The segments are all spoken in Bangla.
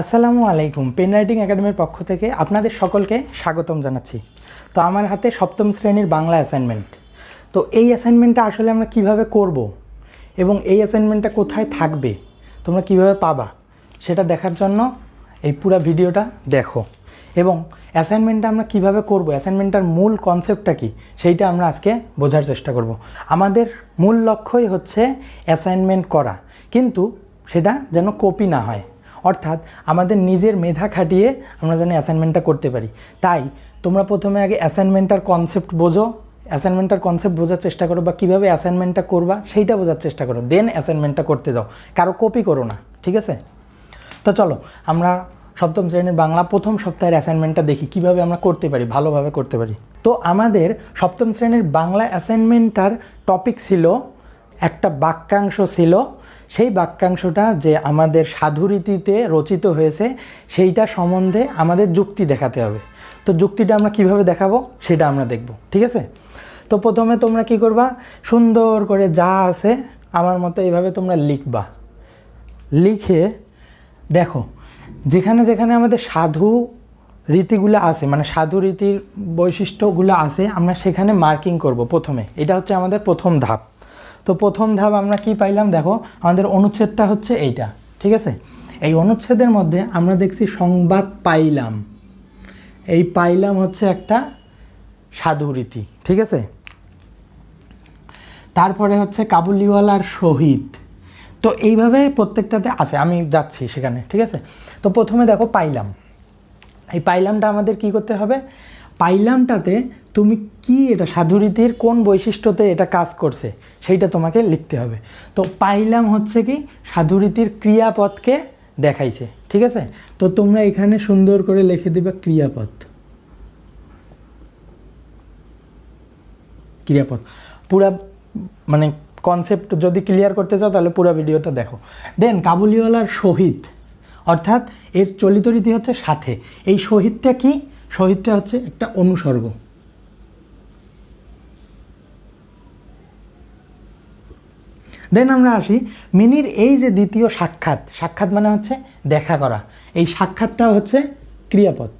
আসসালামু আলাইকুম, পেন রাইটিং একাডেমির পক্ষ থেকে আপনাদের সকলকে স্বাগতম জানাচ্ছি। তো আমার হাতে সপ্তম শ্রেণির বাংলা অ্যাসাইনমেন্ট তো এই অ্যাসাইনমেন্টটা আসলে আমরা কীভাবে করব এবং এই অ্যাসাইনমেন্টটা কোথায় থাকবে, তোমরা কীভাবে পাবা, সেটা দেখার জন্য এই পুরো ভিডিওটা দেখো। এবং অ্যাসাইনমেন্টটা আমরা কীভাবে করব অ্যাসাইনমেন্টটার মূল কনসেপ্টটা কি, সেইটা আমরা আজকে বোঝার চেষ্টা করব। আমাদের মূল লক্ষ্যই হচ্ছে অ্যাসাইনমেন্ট করা, কিন্তু সেটা যেন কপি না হয়। অর্থাৎ আমাদের নিজের মেধা খাটিয়ে আমরা যেন অ্যাসাইনমেন্টটা করতে পারি। তাই তোমরা প্রথমে আগে অ্যাসাইনমেন্টটার কনসেপ্ট বোঝো। অ্যাসাইনমেন্টটার কনসেপ্ট বোঝার চেষ্টা করো বা কীভাবে অ্যাসাইনমেন্টটা করবা সেইটা বোঝার চেষ্টা করো। দেন অ্যাসাইনমেন্টটা করতে যাও। কারও কপি করো না, ঠিক আছে? তো চলো, আমরা সপ্তম শ্রেণির বাংলা প্রথম সপ্তাহের অ্যাসাইনমেন্টটা দেখি, কীভাবে আমরা করতে পারি, ভালোভাবে করতে পারি। তো আমাদের সপ্তম শ্রেণির বাংলা অ্যাসাইনমেন্টটার টপিক ছিল, একটা বাক্যাংশ ছিল সেই বাক্যাংশটা যে আমাদের সাধুরীতিতে রচিত হয়েছে, সেইটা সম্বন্ধে আমাদের যুক্তি দেখাতে হবে। তো যুক্তিটা আমরা কীভাবে দেখাবো, সেটা আমরা দেখব, ঠিক আছে? তো প্রথমে তোমরা কি করবা? সুন্দর করে যা আছে, আমার মতো এইভাবে তোমরা লিখবা। লিখে দেখো, যেখানে যেখানে আমাদের সাধু রীতিগুলো আছে মানে সাধু রীতির বৈশিষ্ট্যগুলো আছে, আমরা সেখানে মার্কিং করব প্রথমে। এটা হচ্ছে আমাদের প্রথম ধাপ। তো প্রথম ধাপ আমরা কি পাইলাম? দেখো, আমাদের অনুচ্ছেদটা হচ্ছে এইটা, ঠিক আছে? এই অনুচ্ছেদের মধ্যে আমরা দেখছি সংবাদ পাইলাম। এই পাইলাম হচ্ছে একটা সাধু রীতি, ঠিক আছে? তারপরে হচ্ছে কাবুলিওয়ালার শহীদ। তো এইভাবে প্রত্যেকটাতে আছে, আমি যাচ্ছি সেখানে, ঠিক আছে? তো প্রথমে দেখো পাইলাম। এই পাইলামটা আমাদের কি করতে হবে? পাইলামটাতে তুমি কি এটা সাধুরীতির কোন বৈশিষ্ট্যতে এটা কাজ করছে সেইটা তোমাকে লিখতে হবে। তো পাইলাম হচ্ছে কি সাধুরীতির ক্রিয়াপদকে দেখাইছে, ঠিক আছে? তো তোমরা এখানে সুন্দর করে লিখে দিবে ক্রিয়াপদ। ক্রিয়াপদ। পুরা মানে কনসেপ্ট যদি ক্লিয়ার করতে চাও তাহলে পুরো ভিডিওটা দেখো। দেন কাবুলিওয়ালার শহীদ অর্থাৎ এর চলিত রীতি হচ্ছে সাথে। এই শহীদটা কি? শহীদটা হচ্ছে একটা অনুসর্গ। দেন আমরা আসি মিনির এই যে দ্বিতীয় সাক্ষাৎ সাক্ষাৎ মানে হচ্ছে দেখা করা। এই সাক্ষাৎটা হচ্ছে ক্রিয়াপদ।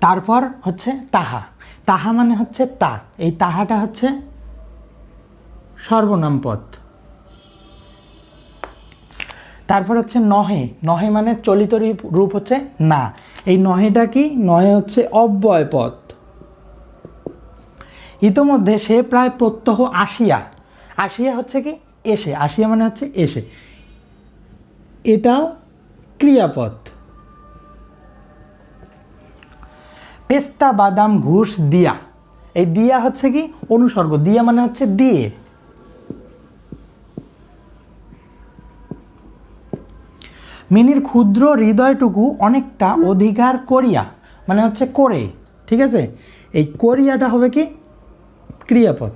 তারপর হচ্ছে তাহা। তাহা মানে হচ্ছে তা। এই তাহাটা হচ্ছে সর্বনাম পদ তারপর হচ্ছে নহে। নহে মানে চলিত রূপ- হচ্ছে না। এই নহেটা কি? নহে হচ্ছে অব্যয় পদ ইতোমধ্যে সে প্রায় প্রত্যহ আসিয়া আসিয়া হচ্ছে কি? এসে। আসিয়া মানে হচ্ছে এসে। এটাও ক্রিয়াপদ পেস্তা বাদাম ঘুষ দিয়া। এই দিয়া হচ্ছে কি? অনুসর্গ। দিয়া মানে হচ্ছে দিয়ে। মিনির ক্ষুদ্র হৃদয়টুকু অনেকটা অধিকার করিয়া মানে হচ্ছে করে, ঠিক আছে? এই করিয়াটা হবে কি? ক্রিয়াপদ।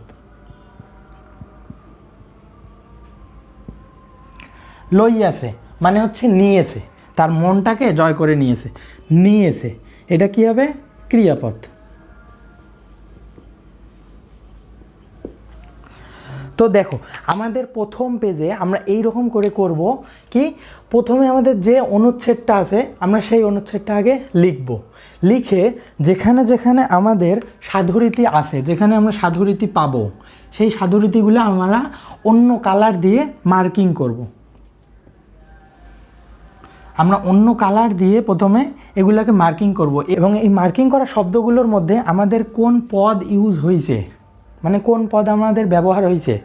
লইয়াছে মানে হচ্ছে নিয়েছে, তার মনটাকে জয় করে নিয়েছে নিয়েছে, এটা কি হবে? ক্রিয়াপদ। তো দেখো, আমাদের প্রথম পেজে আমরা এই রকম করে করব কি, প্রথমে আমাদের যে অনুচ্ছেদটা আছে, আমরা সেই অনুচ্ছেদটা আগে লিখব লিখে যেখানে যেখানে আমাদের সাধুরীতি আছে, যেখানে আমরা সাধুরীতি পাবো, সেই সাধুরীতিগুলো আমরা অন্য কালার দিয়ে মার্কিং করব। আমরা অন্য কালার দিয়ে প্রথমে এগুলোকে মার্কিং করব এবং এই মার্কিং করা শব্দগুলোর মধ্যে আমাদের কোন পদ ইউজ হয়েছে মানে কোন পদ আমাদের ব্যবহার হয়েছে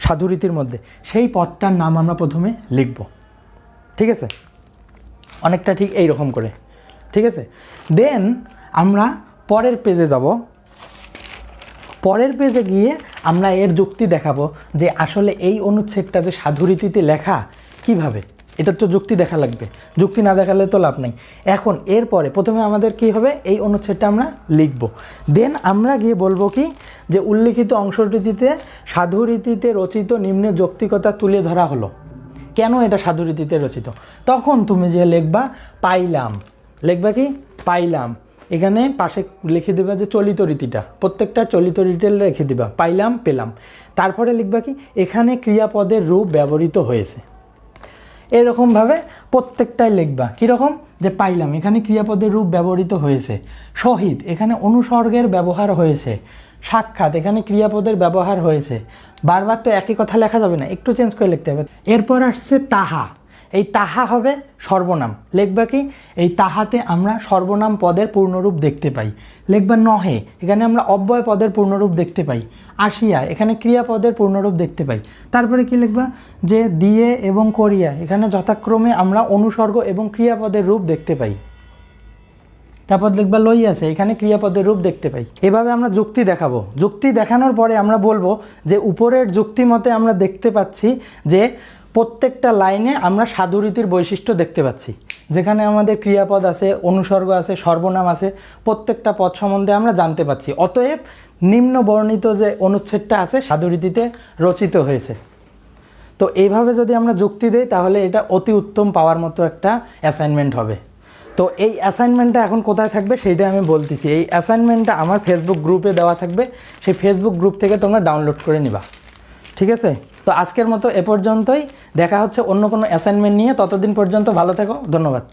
সাধুরীতির মধ্যে? সেই পদটার নাম আমরা প্রথমে লিখব। ঠিক আছে? অনেকটা ঠিক এই রকম করে। ঠিক আছে? দেন আমরা পরের পেজে যাব। পরের পেজে গিয়ে আমরা এর যুক্তি দেখাবো যে আসলে এই অনুচ্ছেদটা যে সাধুরীতিতে লেখা কীভাবে? এটার তো যুক্তি দেখা লাগবে। যুক্তি না দেখালে তো লাভ নেই। এখন এরপরে প্রথমে আমাদের কি হবে? এই অনুচ্ছেদটা আমরা লিখব। দেন আমরা গিয়ে বলব কি? যে উল্লিখিত অংশটিতে সাধুরীতিতে রচিত নিম্নে যৌক্তিকতা তুলে ধরা হলো। কেন এটা সাধুরীতিতে রচিত? তখন তুমি যে লিখবা, পাইলাম। লিখবা কি? পাইলাম। এখানে পাশে লিখে দেবা যে চলিত রীতিটা। প্রত্যেকটা চলিত রীতি রেখে দিবা, পাইলাম, পেলাম। তারপরে লিখবা কি? এখানে ক্রিয়াপদের রূপ ব্যবহৃত হয়েছে। এরকমভাবে প্রত্যেকটাই লিখবা। কীরকম? যে পাইলাম, এখানে ক্রিয়াপদের রূপ ব্যবহৃত হয়েছে। শহীদ, এখানে অনুসর্গের ব্যবহার হয়েছে। সাক্ষাৎ, এখানে ক্রিয়াপদের ব্যবহার হয়েছে। বারবার তো একই কথা লেখা যাবে না, একটু চেঞ্জ করে লিখতে হবে। এরপর আসছে তাহা। এই তাহা হবে সর্বনাম। লিখবা কি? এই তাহাতে আমরা সর্বনাম পদের পূর্ণরূপ দেখতে পাই। লিখবা নহে, এখানে আমরা অব্যয় পদের পূর্ণরূপ দেখতে পাই। আসিয়া, এখানে ক্রিয়াপদের পূর্ণরূপ দেখতে পাই। তারপরে কি লিখবা? যে দিয়ে এবং করিয়া, এখানে যথাক্রমে আমরা অনুসর্গ এবং ক্রিয়াপদের রূপ দেখতে পাই। তারপর লিখবা লই আছে, এখানে ক্রিয়াপদের রূপ দেখতে পাই। এভাবে আমরা যুক্তি দেখাবো। যুক্তি দেখানোর পরে আমরা বলব যে উপরের যুক্তি মতে আমরা দেখতে পাচ্ছি যে প্রত্যেকটা লাইনে আমরা সাধুরীতির বৈশিষ্ট্য দেখতে পাচ্ছি। যেখানে আমাদের ক্রিয়াপদ আছে, অনুসর্গ আছে, সর্বনাম আছে, প্রত্যেকটা পদ সম্বন্ধে আমরা জানতে পাচ্ছি। অতএব নিম্ন বর্ণিত যে অনুচ্ছেদটা আছে সাধুরীতিতে রচিত হয়েছে। তো এইভাবে যদি আমরা যুক্তি দিই, তাহলে এটা অতি উত্তম পাওয়ার মতো একটা অ্যাসাইনমেন্ট হবে। তো এই অ্যাসাইনমেন্টটা এখন কোথায় থাকবে সেইটা আমি বলতেছি। এই অ্যাসাইনমেন্টটা আমার ফেসবুক গ্রুপে দেওয়া থাকবে। সেই ফেসবুক গ্রুপ থেকে তোমরা ডাউনলোড করে নিবা। ঠিক আছে? তো আজকের মতো এ পর্যন্তই। দেখা হচ্ছে অন্য কোনো অ্যাসাইনমেন্ট নিয়ে। ততদিন পর্যন্ত ভালো থেকো। ধন্যবাদ।